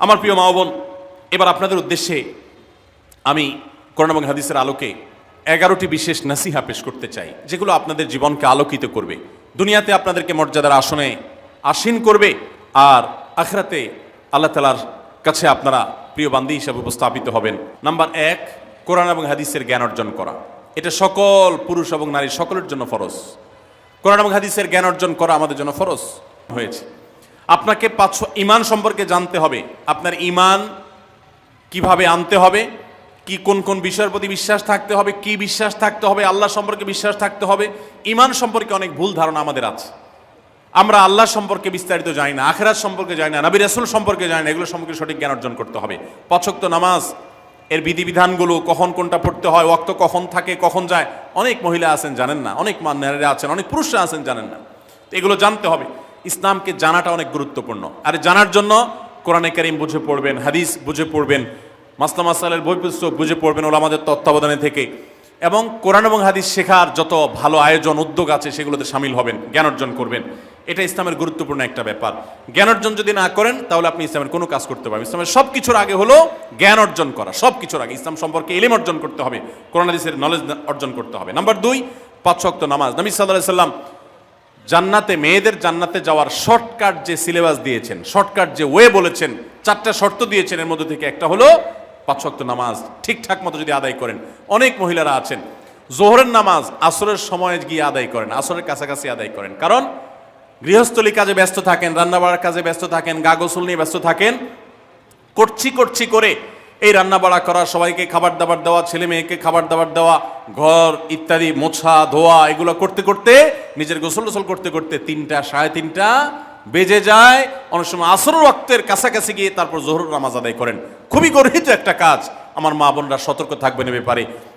আমার প্রিয় মা বোন, এবার আপনাদের উদ্দেশ্যে আমি করোনা এবং হাদিসের আলোকে এগারোটি বিশেষ নাসিহা পেশ করতে চাই, যেগুলো আপনাদের জীবনকে আলোকিত করবে। দুনিয়াতে আপনাদেরকে মর্যাদার আসনে আসীন করবে, আর আখরাতে আল্লাহ তালার কাছে আপনারা প্রিয় বান্দি হিসাবে উপস্থাপিত হবেন। নাম্বার এক, কোরআন এবং হাদিসের জ্ঞান অর্জন করা। এটা সকল পুরুষ এবং নারী সকলের জন্য ফরজ। কোরআন এবং হাদিসের জ্ঞান অর্জন করা আমাদের জন্য ফরজ হয়েছে। আপনাকে পাঁচ ইমান সম্পর্কে জানতে হবে। আপনার ইমান কীভাবে আনতে হবে? কি কোন কোন বিষয়ের প্রতি বিশ্বাস থাকতে হবে? কি বিশ্বাস থাকতে হবে? আল্লাহ সম্পর্কে বিশ্বাস থাকতে হবে। ইমান সম্পর্কে অনেক ভুল ধারণা আমাদের আছে। আমরা আল্লাহ সম্পর্কে বিস্তারিত জানি না, আখেরাত সম্পর্কে জানি না, নবী রাসুল সম্পর্কে জানি না, এগুলো সম্পর্কে সঠিক জ্ঞান অর্জন করতে হবে। পছক্ত নামাজ, এর বিধিবিধানগুলো, কখন কোনটা পড়তে হয় ওক্ত কখন থাকে, কখন যায়, অনেক মহিলা আছেন জানেন না, অনেক নারীরা আছেন, অনেক পুরুষরা আছেন জানেন না। এগুলো জানতে হবে। ইসলামকে জানাটা অনেক গুরুত্বপূর্ণ। আর জানার জন্য কোরআনে কারিম বুঝে পড়বেন, হাদিস বুঝে পড়বেন, মাসলা মাসালের বই পুস্তক বুঝে পড়বেন ওলামাদের তত্ত্বাবধানে থেকে। এবং কোরআন এবং হাদিস শেখার যত ভালো আয়োজন, উদ্যোগ আছে, সেগুলোতে সামিল হবেন, জ্ঞান অর্জন করবেন। এটা ইসলামের গুরুত্বপূর্ণ একটা ব্যাপার। জ্ঞান অর্জন যদি না করেন, তাহলে আপনি ইসলামের কোনো কাজ করতে পারবেন ইসলামের সব কিছুর আগে হলো জ্ঞান অর্জন করা সব কিছুর আগে। ইসলাম সম্পর্কে এলিম অর্জন করতে হবে, কোরআন হাদিসের নলেজ অর্জন করতে হবে। নাম্বার দুই, পাঁচ শক্ত নামাজ। নবী সাল্লাহ সাল্লাম জান্নাতে, মেয়েদের জান্নাতে যাওয়ার শর্টকাট যে সিলেবাস দিয়েছেন শর্টকাট যে ওয়ে বলেছেন, চারটা শর্ত দিয়েছেন এর মধ্যে থেকে। একটা হলো পাঁচ ওয়াক্ত নামাজ, ঠিকঠাক মতো যদি আদায় করেন। অনেক মহিলারা আছেন, জোহরের নামাজ আসরের সময় গিয়ে আদায় করেন, আসরের কাছাকাছি আদায় করেন। কারণ গৃহস্থলী কাজে ব্যস্ত থাকেন, রান্নাবাড়ার কাজে ব্যস্ত থাকেন, গা গোসল নিয়ে ব্যস্ত থাকেন করছি করছি করে এই রান্না বাড়া করা, সবাইকে খাবার দাবার দেওয়া, ছেলে মেয়েকে খাবার দাবার দেওয়া, ঘর ইত্যাদি, মোছা, ধোয়া, এগুলো করতে করতে, নিজের গোসল টোসল করতে করতে তিনটা, সাড়ে তিনটা বেজে যায়। অনেক সময় আসর রক্তের কাছাকাছি গিয়ে তারপর জোহর নামাজ আদায় করেন। খুবই গর্হিত একটা কাজ। আমার মা বোনরা সতর্ক থাকবেন এ ব্যাপারে।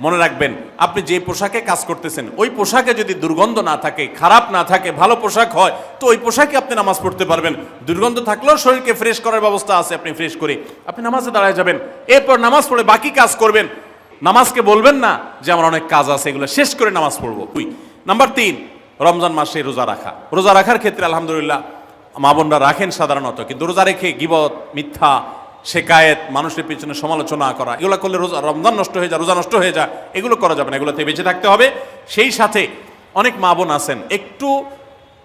মনে রাখবেন, আপনি যে পোশাকে কাজ করতেছেন, ওই পোশাকে যদি দুর্গন্ধ না থাকে, খারাপ না থাকে, ভালো পোশাক হয়, তো ওই পোশাকে আপনি নামাজ পড়তে পারবেন। দুর্গন্ধ থাকলেও শরীরকে ফ্রেশ করার ব্যবস্থা আছে, আপনি ফ্রেশ করে, আপনি নামাজে দাঁড়ায় যাবেন। এরপর নামাজ পড়ে বাকি কাজ করবেন। নামাজকে বলবেন না যে, আমার অনেক কাজ আছে, এগুলো শেষ করে নামাজ পড়ব। দুই। নাম্বার তিন, রমজান মাসে রোজা রাখা। রোজা রাখার ক্ষেত্রে আলহামদুলিল্লাহ, মা বোনরা রাখেন সাধারণত, কিন্তু রোজা রেখে গিবত, মিথ্যা শেকায়েত, মানুষের পিছনে সমালোচনা করা, এগুলো করলে রোজা, রমজান নষ্ট হয়ে যায়, রোজা নষ্ট হয়ে যায়, এগুলো করা যাবে না এগুলোতে বেঁচে থাকতে হবে। সেই সাথে অনেক মা বোন আছেন, একটু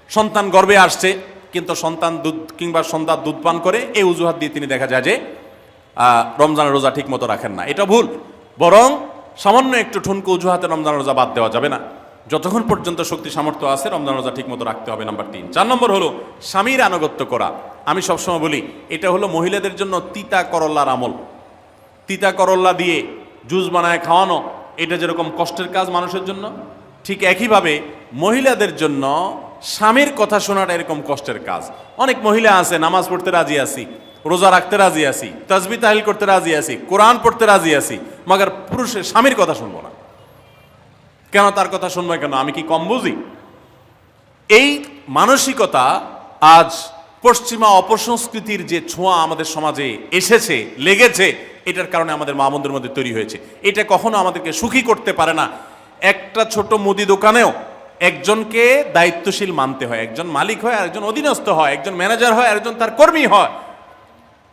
সন্তান গর্বে আসছে, কিন্তু সন্তান দুধ কিংবা সন্তান দুধ পান করে, এই অজুহাত দিয়ে তিনি দেখা যায় যে রমজানের রোজা ঠিক মতো রাখেন না। এটা ভুল, বরং সামান্য একটু ঠুনকো অজুহাতে রমজানের রোজা বাদ দেওয়া যাবে না। যতক্ষণ পর্যন্ত শক্তি সামর্থ্য আছে, রমজান রোজা ঠিক মতো রাখতে হবে, নাম্বার তিন। চার নম্বর হলো স্বামীর আনুগত্য করা। আমি সবসময় বলি, এটা হলো মহিলাদের জন্য তিতা করল্লার আমল। তিতা করল্লা দিয়ে জুস বানায় খাওয়ানো, এটা যেরকম কষ্টের কাজ মানুষের জন্য, ঠিক একইভাবে মহিলাদের জন্য স্বামীর কথা শোনাটা এরকম কষ্টের কাজ। অনেক মহিলা আছে, নামাজ পড়তে রাজি আছি, রোজা রাখতে রাজি আছি তসবি তাহিল করতে রাজি আছি, কোরআন পড়তে রাজি আছি, মগর পুরুষের স্বামীর কথা শুনব না। কেন তার কথা শুনব কেন? আমি কি কম বুঝি? এই মানসিকতা আজ পশ্চিমা অপসংস্কৃতির যে ছোঁয়া আমাদের সমাজে এসেছে, লেগেছে, এটার কারণে আমাদের মা বোনদের মধ্যে তৈরি হয়েছে। এটা কখনো আমাদেরকে সুখী করতে পারে না। একটা ছোট মুদি দোকানেও একজনকে দায়িত্বশীল মানতে হয়। একজন মালিক হয় আর একজন অধীনস্থ হয়। একজন ম্যানেজার হয় আর একজন তার কর্মী হয়।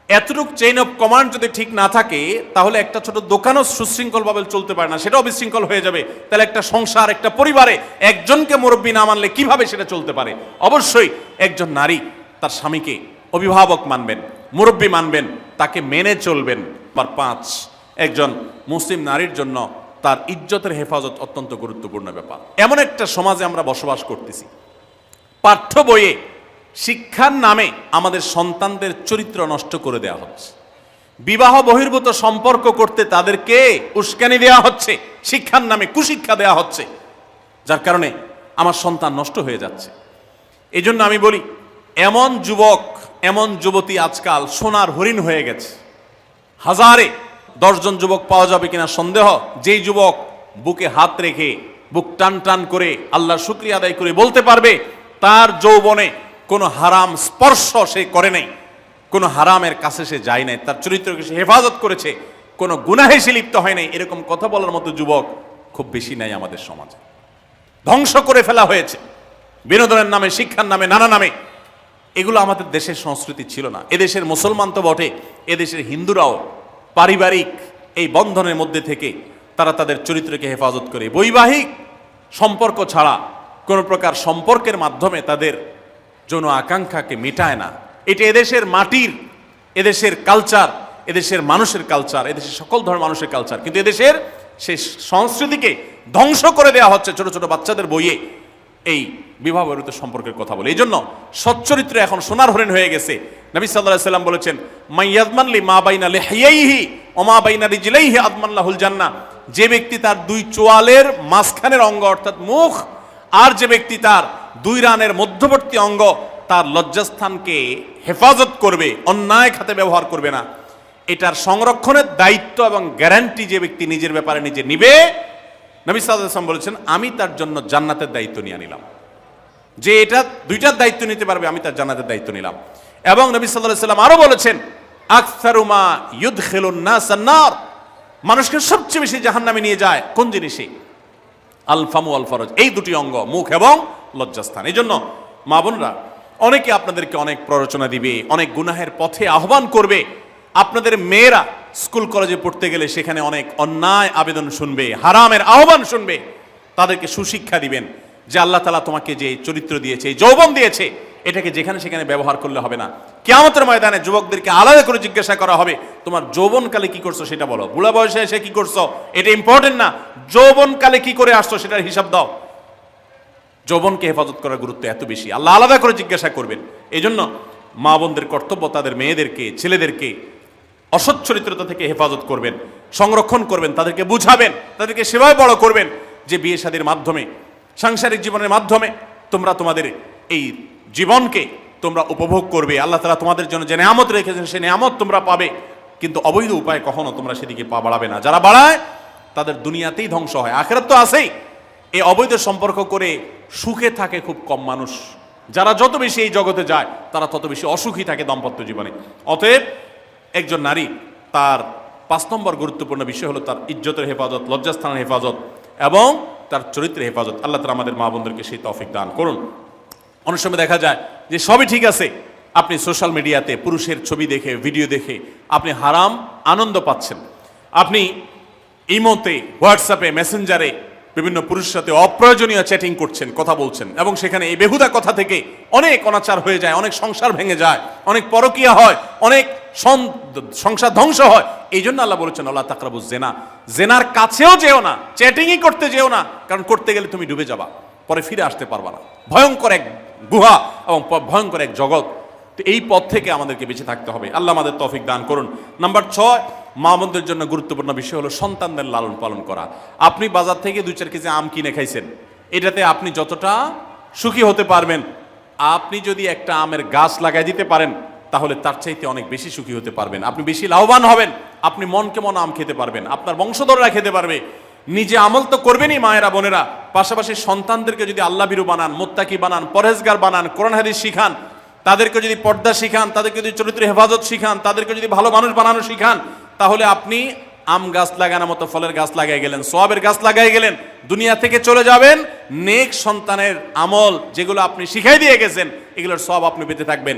এতটুক চেইন অফ কমান্ড যদি ঠিক না থাকে, তাহলে একটা ছোট দোকানও সুশৃঙ্খলভাবে চলতে পারে না, সেটাও বিশৃঙ্খল হয়ে যাবে। তাহলে একটা সংসার, একটা পরিবারে একজনকে মুরব্বী না মানলে কীভাবে সেটা চলতে পারে? অবশ্যই একজন নারী তার স্বামীকে অভিভাবক মানবেন, মুরব্বী মানবেন, তাকে মেনে চলবেন। আর পাঁচ, একজন মুসলিম নারীর জন্য তার ইজ্জতের হেফাজত অত্যন্ত গুরুত্বপূর্ণ ব্যাপার। এমন একটা সমাজে আমরা বসবাস করতেছি। পাঠ্য বইয়ে শিক্ষার নামে আমাদের সন্তানদের চরিত্র নষ্ট করে দেওয়া হচ্ছে। বিবাহ বহির্ভূত সম্পর্ক করতে তাদেরকে উস্কানি দেওয়া হচ্ছে, শিক্ষার নামে কুশিক্ষা দেওয়া হচ্ছে, যার কারণে আমার সন্তান নষ্ট হয়ে যাচ্ছে। এই জন্য আমি বলি, এমন যুবক, এমন যুবতী আজকাল সোনার হরিণ হয়ে গেছে। হাজারে দশজন যুবক পাওয়া যাবে কিনা সন্দেহ, যেই যুবক বুকে হাত রেখে বুক টান টান করে আল্লাহ শুক্রিয়া আদায় করে বলতে পারবে, তার যৌবনে কোনো হারাম স্পর্শ সে করে নাই। কোনো হারামের কাছে সে যায় নাই। তার চরিত্রকে সে হেফাজত করেছে। কোনো গুনাহে সে লিপ্ত হয় নাই। এরকম কথা বলার মতো যুবক খুব বেশি নাই আমাদের সমাজে। ধ্বংস করে ফেলা হয়েছে। বিনোদনের নামে, শিক্ষার নামে, নানা নামে। এগুলো আমাদের দেশের সংস্কৃতি ছিল না। এদেশের মুসলমান তো বটে। এদেশের হিন্দুরাও পারিবারিক এই বন্ধনের মধ্যে থেকে তারা তাদের চরিত্রকে হেফাজত করে। বৈবাহিক সম্পর্ক ছাড়া কোনো প্রকার সম্পর্কের মাধ্যমে তাদের যৌন আকাঙ্ক্ষাকে মেটায় না। এটা এদেশের মাটির, এদেশের কালচার এদেশের মানুষের কালচার এদেশের সকল ধরনের মানুষের কালচার কিন্তু এদেশের সেই সংস্কৃতিকে ধ্বংস করে দেওয়া হচ্ছে ছোট ছোট বাচ্চাদের বইয়ে এই বিবাহ বহির্ভূত সম্পর্কের কথা বলে। এই জন্য সচ্চরিত্র এখন সোনার হরিণ হয়ে গেছে। নবী সাল্লাম বলেছেন মাইয়াদমানলি মা বাইনা লেহাইহি ওমা বাইনা রিজলাইহি আদমাল্লাহুল জান্নাহ। যে ব্যক্তি তার দুই চোয়ালের মাঝখানের অঙ্গ অর্থাৎ মুখ, আর যে ব্যক্তি তার দুই রানের মধ্যবর্তী অঙ্গ তার লজ্জাস্থানকে হেফাজত করবে, অন্যায় খাতে ব্যবহার করবে না। এটার সংরক্ষণের দায়িত্ব এবং গ্যারান্টি যে ব্যক্তি নিজের ব্যাপারে নিজে নিবে, নবী সাল্লাম বলেছেন, আমি তার জন্য জান্নাতের দায়িত্ব নিয়ে নিলাম। যে এটা দুইটার দায়িত্ব নিতে পারবে, আমি তার জান্নাতের দায়িত্ব নিলাম। এবং নবী সাল্লাহ সাল্লাম আরও বলেছেন আকসারুমা ইউদ খেলুন না সান্নার মানুষকে সবচেয়ে বেশি জাহান্নামে নিয়ে যায় কোন জিনিসে? আলফামু আল ফরজ এই দুটি অঙ্গ, মুখ এবং লজ্জাস্থান। এই জন্য মা বোনরা, অনেকে আপনাদেরকে অনেক প্ররোচনা দিবে, অনেক গুনাহের পথে আহ্বান করবে। আপনাদের মেয়েরা স্কুল কলেজে পড়তে গেলে সেখানে অনেক অন্যায় আবেদন শুনবে, হারামের আহ্বান শুনবে। তাদেরকে সুশিক্ষা দিবেন যে আল্লাহ তালা তোমাকে যে চরিত্র দিয়েছে যৌবন দিয়েছে, এটাকে যেখানে সেখানে ব্যবহার করলে হবে না। কেয়ামতের ময়দানে যুবকদেরকে আলাদা করে জিজ্ঞাসা করা হবে, তোমার যৌবনকালে কি করছ সেটা বলো? বুড়া বয়সে এসে কি করছ? এটা ইম্পর্টেন্ট না। যৌবনকালে কি করে আসছো সেটার হিসাব দাও। যৌবনকে হেফাজত করার গুরুত্ব এত বেশি। আল্লাহ আলাদা করে জিজ্ঞাসা করবেন। এই জন্য মা বোনদের কর্তব্য, তাদের মেয়েদেরকে, ছেলেদেরকে অসৎ চরিত্রতা থেকে হেফাজত করবেন, সংরক্ষণ করবেন, তাদেরকে বুঝাবেন, তাদেরকে সেবায় বড় করবেন যে বিয়ে শাদীর মাধ্যমে, সাংসারিক জীবনের মাধ্যমে তোমরা তোমাদের এই জীবনকে তোমরা উপভোগ করবে। আল্লাহ তালা তোমাদের জন্য যে নেয়ামত রেখেছেন সে নেয়ামত তোমরা পাবে। কিন্তু অবৈধ উপায় কখনো তোমরা সেদিকে পা বাড়াবে না। যারা বাড়ায়, তাদের দুনিয়াতেই ধ্বংস হয়। আখেরাত তো আছেই। এই অবৈধ সম্পর্ক করে সুখে থাকে খুব কম মানুষ। যারা যত বেশি এই জগতে যায়, তারা তত বেশি অসুখী থাকে দাম্পত্য জীবনে। অতএব একজন নারী, তার পাঁচ নম্বর গুরুত্বপূর্ণ বিষয় হলো তার ইজ্জতের হেফাজত, লজ্জাস্থানের হেফাজত এবং তার চরিত্রের হেফাজত। আল্লাহ তালা আমাদের মা বোনদেরকে সেই তফিক দান করুন। অনেক সময় দেখা যায় যে সবই ঠিক আছে। আপনি সোশ্যাল মিডিয়াতে পুরুষের ছবি দেখে, ভিডিও দেখে আপনি হারাম আনন্দ পাচ্ছেন। আপনি ইমোতে, হোয়াটসঅ্যাপে, মেসেঞ্জারে বিভিন্ন পুরুষের সাথে অপ্রয়োজনীয় চ্যাটিং করছেন, কথা বলছেন, এবং সেখানে এই বেহুদা কথা থেকে অনেক অনাচার হয়ে যায়, অনেক সংসার ভেঙে যায়, অনেক পরকীয়া হয়, অনেক সংসার ধ্বংস হয়। এই জন্য আল্লাহ বলেছেন আল্লাহ তাকরাবু জেনা জেনার কাছেও যেও না চ্যাটিংই করতে যেও না, কারণ করতে গেলে তুমি ডুবে যাবা, পরে ফিরে আসতে পারবা না। ভয়ঙ্কর এক গুহা এবং ভয়ঙ্কর এক জগৎ। তো এই পথ থেকে আমাদেরকে বেঁচে থাকতে হবে। আল্লাহ আমাদের তৌফিক দান করুন। নাম্বার ছয় মা বোনদের জন্য গুরুত্বপূর্ণ বিষয় হলো সন্তানদের লালন পালন করা। আপনি বাজার থেকে দুই চার কেজি আম কিনে খাইছেন, এটাতে আপনি যতটা সুখী হতে পারবেন, আপনি যদি একটা আমের গাছ লাগাই দিতে পারেন, তাহলে তার চাইতে অনেক বেশি সুখী হতে পারবেন। আপনি বেশি লাভবান হবেন, আপনি মন কেমন আম খেতে পারবেন, আপনার বংশধররা খেতে পারবে। নিজে আমল তো করবেনই মায়েরা, বোনেরা, পাশাপাশি সন্তানদেরকে যদি আল্লাহ বিরু বানান, মোত্তাকি বানান, পরহেজগার বানান, কোরআন হাদিস শিখান, তাদেরকে যদি পর্দা শিখান, তাদেরকে যদি চরিত্র হেফাজত শিখান, তাদেরকে যদি ভালো মানুষ বানানো শিখান তাহলে আপনি আম গাছ লাগানোর মতো, ফলের গাছ লাগাই গেলেন, সোয়াবের গাছ লাগাই গেলেন, দুনিয়া থেকে চলে যাবেন, নেক সন্তানের আমল যেগুলো আপনি শিখাই দিয়ে গেছেন, এগুলোর সব আপনি পেতে থাকবেন।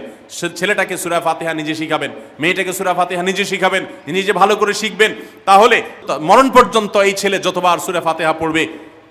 ছেলেটাকে সুরা ফাতিহা নিজে শিখাবেন, মেয়েটাকে সুরা ফাতিহা নিজে শিখাবেন, নিজে ভালো করে শিখবেন। তাহলে মরণ পর্যন্ত এই ছেলে যতবার সুরা ফাতিহা পড়বে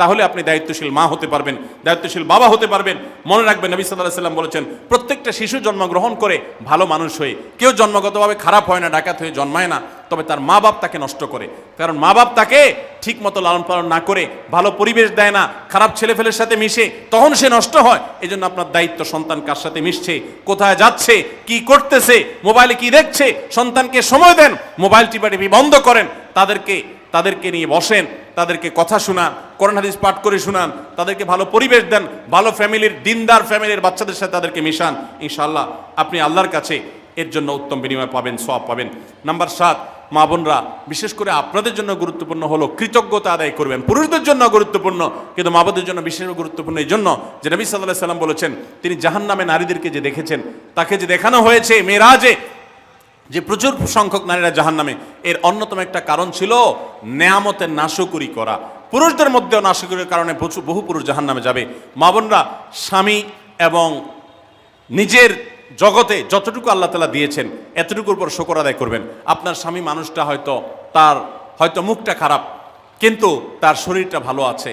তাহলে আপনি দায়িত্বশীল মা হতে পারবেন, দায়িত্বশীল বাবা হতে পারবেন। মনে রাখবেন, নবী সাল্লাহ সাল্লাম বলেছেন, প্রত্যেকটা শিশু জন্মগ্রহণ করে ভালো মানুষ হয়ে, কেউ জন্মগতভাবে খারাপ হয় না, ডাকাত হয়ে জন্মায় না, তবে তার মা বাপ তাকে নষ্ট করে। কারণ মা বাপ তাকে ঠিক মতো লালন পালন না করে, ভালো পরিবেশ দেয় না, খারাপ ছেলেফেলের সাথে মিশে, তখন সে নষ্ট হয়। এই জন্য আপনার দায়িত্ব সন্তান কার সাথে মিশছে, কোথায় যাচ্ছে, কি করতেছে, মোবাইলে কি দেখছে, সন্তানকে সময় দেন মোবাইল টিপাটিপি বন্ধ করেন, তাদেরকে তাদেরকে নিয়ে বসেন তাদেরকে কথা শোনান করোনা হাদিস পাঠ করে শোনান, তাদেরকে ভালো পরিবেশ দেন, ভালো ফ্যামিলির, দিনদার ফ্যামিলির বাচ্চাদের সাথে তাদেরকে মিশান। ইনশাআল্লাহ আপনি আল্লাহর কাছে এর জন্য উত্তম বিনিময় পাবেন সব পাবেন। নাম্বার সাত, মা বোনরা, বিশেষ করে আপনাদের জন্য গুরুত্বপূর্ণ হলো কৃতজ্ঞতা আদায় করবেন। পুরুষদের জন্য গুরুত্বপূর্ণ, কিন্তু মা বোনদের জন্য বিশেষ গুরুত্বপূর্ণ এই জন্য যে নবী সাল্লাহ সাল্লাম বলেছেন, তিনি জাহান নামে নারীদেরকে যে দেখেছেন, তাকে যে দেখানো হয়েছে, মেয়েরাজে যে প্রচুর সংখ্যক নারীরা জাহান নামে এর অন্যতম একটা কারণ ছিল নেয়ামতের নাশকুরি করা। পুরুষদের মধ্যেও নাশকুরির কারণে প্রচুর বহু পুরুষ জাহান নামে যাবে। মা বোনরা, স্বামী এবং নিজের জগতে যতটুকু আল্লাহ তালা দিয়েছেন, এতটুকুর উপর শকর আদায় করবেন। আপনার স্বামী মানুষটা হয়তো তার, হয়তো মুখটা খারাপ, কিন্তু তার শরীরটা ভালো আছে।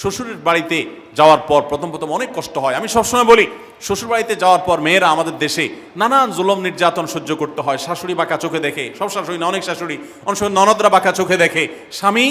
শ্বশুরের বাড়িতে যাওয়ার পর প্রথম প্রথম অনেক কষ্ট হয়। আমি সবসময় বলি, শ্বশুর বাড়িতে যাওয়ার পর মেয়েরা আমাদের দেশে নানান জুলম, নির্যাতন সহ্য করতে হয়। শাশুড়ি বাঁকা চোখে দেখে, সব শাশুড়ি না, অনেক শাশুড়ি, অনেক সময় ননদরা বাঁকা চোখে দেখে। স্বামী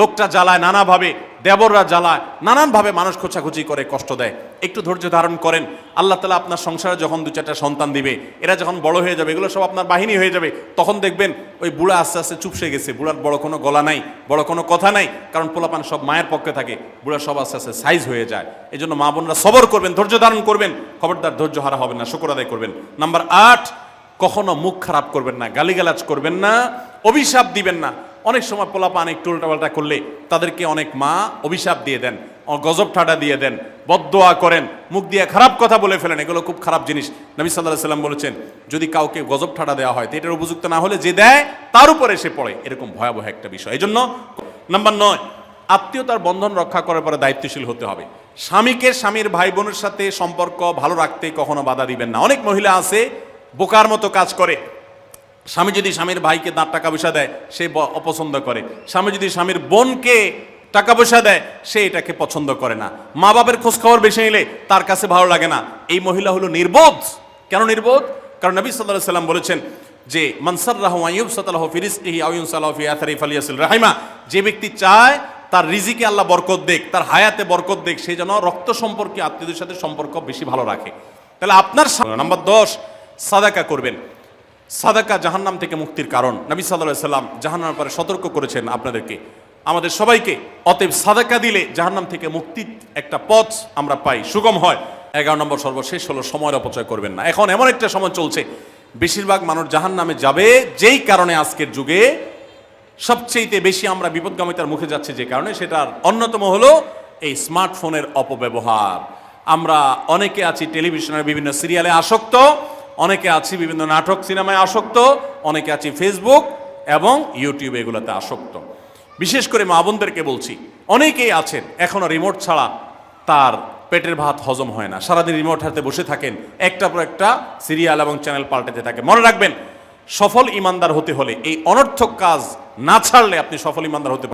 লোকটা জ্বালায়, নানাভাবে দেবররা জ্বালায়, নানানভাবে মানুষ খোঁচাখুচি করে, কষ্ট দেয়। একটু ধৈর্য ধারণ করেন, আল্লাহ তালা আপনার সংসারে যখন দু চারটা সন্তান দিবে, এরা যখন বড় হয়ে যাবে, এগুলো সব আপনার বাহিনী হয়ে যাবে, তখন দেখবেন ওই বুড়া আস্তে আস্তে চুপসে গেছে। বুড়ার বড় কোনো গলা নাই, বড় কোনো কথা নাই, কারণ পোলাপান সব মায়ের পক্ষে থাকে। বুড়া সব আস্তে আস্তে সাইজ হয়ে যায়। এই জন্য মা বোনরা সবর করবেন, ধৈর্য ধারণ করবেন। খবরদার ধৈর্য হারা হবেন না, শুকর আদায় করবেন। নাম্বার আট, কখনো মুখ খারাপ করবেন না, গালিগালাজ করবেন না, অভিশাপ দিবেন না। অনেক সময় পোলাপান একটু উল্টাপাল্টা করলে তাদেরকে অনেক মা অভিশাপ দিয়ে দেন গজব ঠাডা দিয়ে দেন। বদদোয়া করেন, মুখ দিয়ে খারাপ কথা বলে ফেলেন, এগুলো খুব খারাপ জিনিস। নবী সাল্লাহ সাল্লাম বলেছেন, যদি কাউকে গজব ঠাটা দেওয়া হয়, তো এটার উপযুক্ত না হলে যে দেয়, তার উপরে এসে পড়ে। এরকম ভয়াবহ একটা বিষয়। এই জন্য নাম্বার নয়, আত্মীয়তার বন্ধন রক্ষা করার পরে দায়িত্বশীল হতে হবে। স্বামীকে স্বামীর ভাই বোনের সাথে সম্পর্ক ভালো রাখতে কখনো বাধা দিবেন না। অনেক মহিলা আছে, বোকার মতো কাজ করে। স্বামী যদি স্বামীর ভাইকে দাঁত টাকা পয়সা দেয়, সে অপছন্দ করে। স্বামী যদি স্বামীর বোনকে টাকা পয়সা দেয়, সে এটাকে পছন্দ করে না। মা বাপের খোঁজ খবর বেশি নিলে তার কাছে ভালো লাগে না। এই মহিলা হলো নির্বোধ। কেন নির্বোধ? কারণ নবী সাল্লাহ সাল্লাম বলেছেন যে মনসার রাহু আইয়ুব ফিরিস্তিহি আউয়ুন সালাহ ফি আথারি রাহিমা। যে ব্যক্তি চায়, তার রিজিকে আল্লাহ বরকত দেখ তার হায়াতে বরকত দেখ সে যেন রক্ত সম্পর্কে আত্মীয়দের সাথে সম্পর্ক বেশি ভালো রাখে। তাহলে আপনার নাম্বার দশ, সাদাকা করবেন। সাদাকা জাহান্নাম থেকে মুক্তির কারণ। নবী সাল্লাহ সাল্লাম জাহান্নামের পরে সতর্ক করেছেন আপনাদেরকে। আমাদের সবাইকে অতএব সাদাকা দিলে জাহান্নাম থেকে মুক্তির একটা পথ আমরা পাই। সুগম হয়। এগারো নম্বর সর্বশেষ হলো সময়ের অপচয় করবেন না। এখন এমন একটা সময় চলছে, বেশিরভাগ মানুষ জাহান্নামে যাবে যেই কারণে আজকের যুগে। সবচেয়ে বেশি আমরা বিপদগামিতার মুখে যাচ্ছি যে কারণে, সেটার অন্যতম হলো এই স্মার্টফোনের অপব্যবহার। আমরা অনেকে আছি টেলিভিশনের বিভিন্ন সিরিয়ালে আসক্ত, অনেকে আছি বিভিন্ন নাটক সিনেমায় আসক্ত, অনেকে আছি ফেসবুক এবং ইউটিউবে এগুলোতে আসক্ত। বিশেষ করে মা বোনদেরকে বলছি, অনেকেই আছেন, এখনও রিমোট ছাড়া তার পেটের ভাত হজম হয় না। সারাদিন রিমোট হাতে বসে থাকেন, একটা পর একটা সিরিয়াল এবং চ্যানেল পাল্টাতে থাকে। মনে রাখবেন, সফল ইমানদার হতে হলে এই অনর্থক কাজ না ছাড়লে আপনি সফল ইমানদার হতে